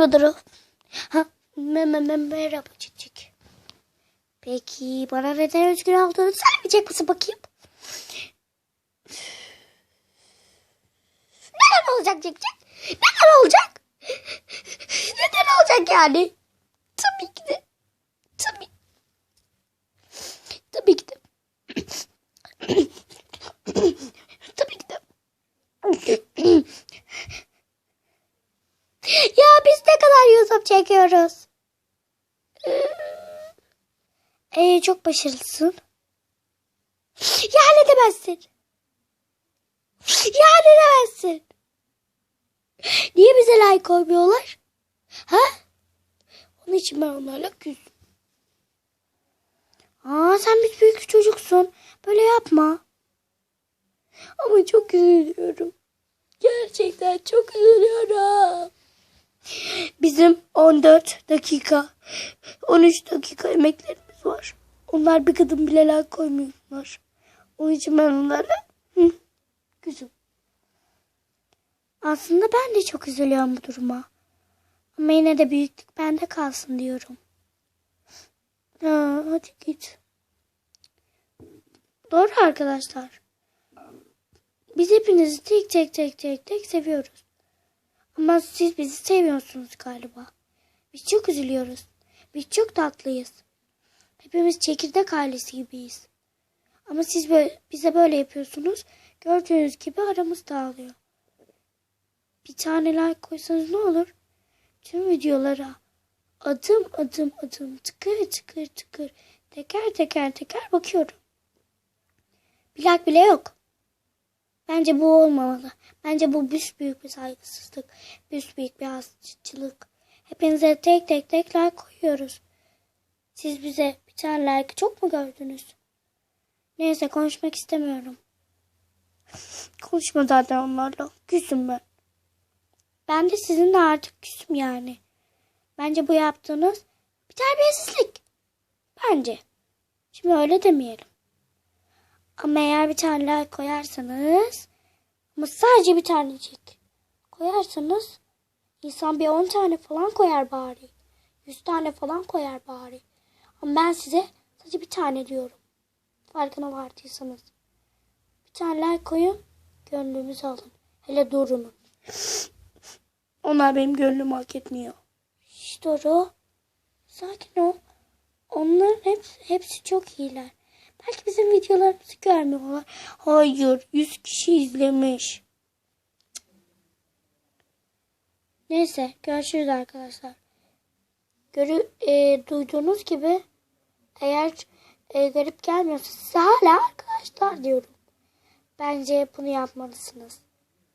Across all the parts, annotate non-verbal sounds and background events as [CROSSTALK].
Merhaba Duru. Ha, me me me merhaba Cik. Peki bana neden üzgün olduğunu söylemeyecek misin bakayım? Neden olacak Cik? Neden olacak? Neden olacak yani? Tabii ki de. Tabii. Tabii ki de. Tabii ki de. Ya biz ne YouTube çekiyoruz? Ee, çok başarılısın. Ya ne demezsin? Ya ne demezsin? Niye bize like koymuyorlar? Ha? Onun için ben onlarla küstüm. Aa sen bir büyük çocuksun. Böyle yapma. Ama çok üzülüyorum. Gerçekten çok üzülüyorum. Bizim 14 dakika, 13 dakika emeklerimiz var. Onlar bir kadın bile like koymuyorlar. Onun için ben onlarla hı, küsüm. Aslında ben de çok üzülüyorum bu duruma. Ama yine de büyüklük bende kalsın diyorum. Ha, hadi git. Doğru arkadaşlar. Biz hepinizi tek tek tek tek tek seviyoruz. Ama siz bizi sevmiyorsunuz galiba. Biz çok üzülüyoruz. Biz çok tatlıyız. Hepimiz çekirdek ailesi gibiyiz. Ama siz böyle, bize böyle yapıyorsunuz. Gördüğünüz gibi aramız dağılıyor. Bir tane like koysanız ne olur? Tüm videolara adım adım adım tıkır tıkır tıkır teker teker teker bakıyorum. Bir like bile yok. Bence bu olmamalı. Bence bu büyük bir saygısızlık. büyük bir hastalık. Hepinize tek tek tek like koyuyoruz. Siz bize bir tane like çok mu gördünüz? Neyse konuşmak istemiyorum. [LAUGHS] Konuşma zaten onlarla. Küsüm ben. Ben de sizinle artık küsüm yani. Bence bu yaptığınız bir terbiyesizlik. Bence. Şimdi öyle demeyelim. Ama eğer bir tane like koyarsanız ama sadece bir tanecik koyarsanız insan bir 10 tane falan koyar bari. 100 tane falan koyar bari. Ama ben size sadece bir tane diyorum. Farkına vardıysanız. Bir tane like koyun. Gönlümüzü alın. Hele Dorun'un. Onlar benim gönlümü hak etmiyor. Şşş Doru. Sakin ol. Onların hepsi, hepsi çok iyiler. Belki bizim videolarımızı görmüyorlar. Hayır, 100 kişi izlemiş. Neyse, görüşürüz arkadaşlar. Görü, e, duyduğunuz gibi eğer e, garip gelmiyorsa size hala arkadaşlar diyorum. Bence bunu yapmalısınız.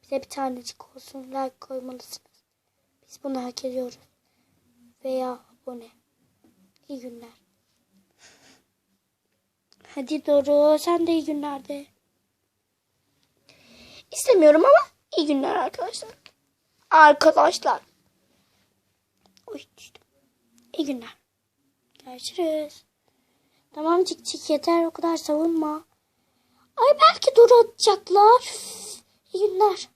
Bize bir tanecik olsun like koymalısınız. Biz bunu hak ediyoruz. Veya abone. İyi günler. Hadi Doru sen de iyi günlerde. İstemiyorum ama iyi günler arkadaşlar. Arkadaşlar. Oy düştüm. İyi günler. Görüşürüz. Tamam cik cik yeter o kadar savunma. Ay belki Doru atacaklar. Üf.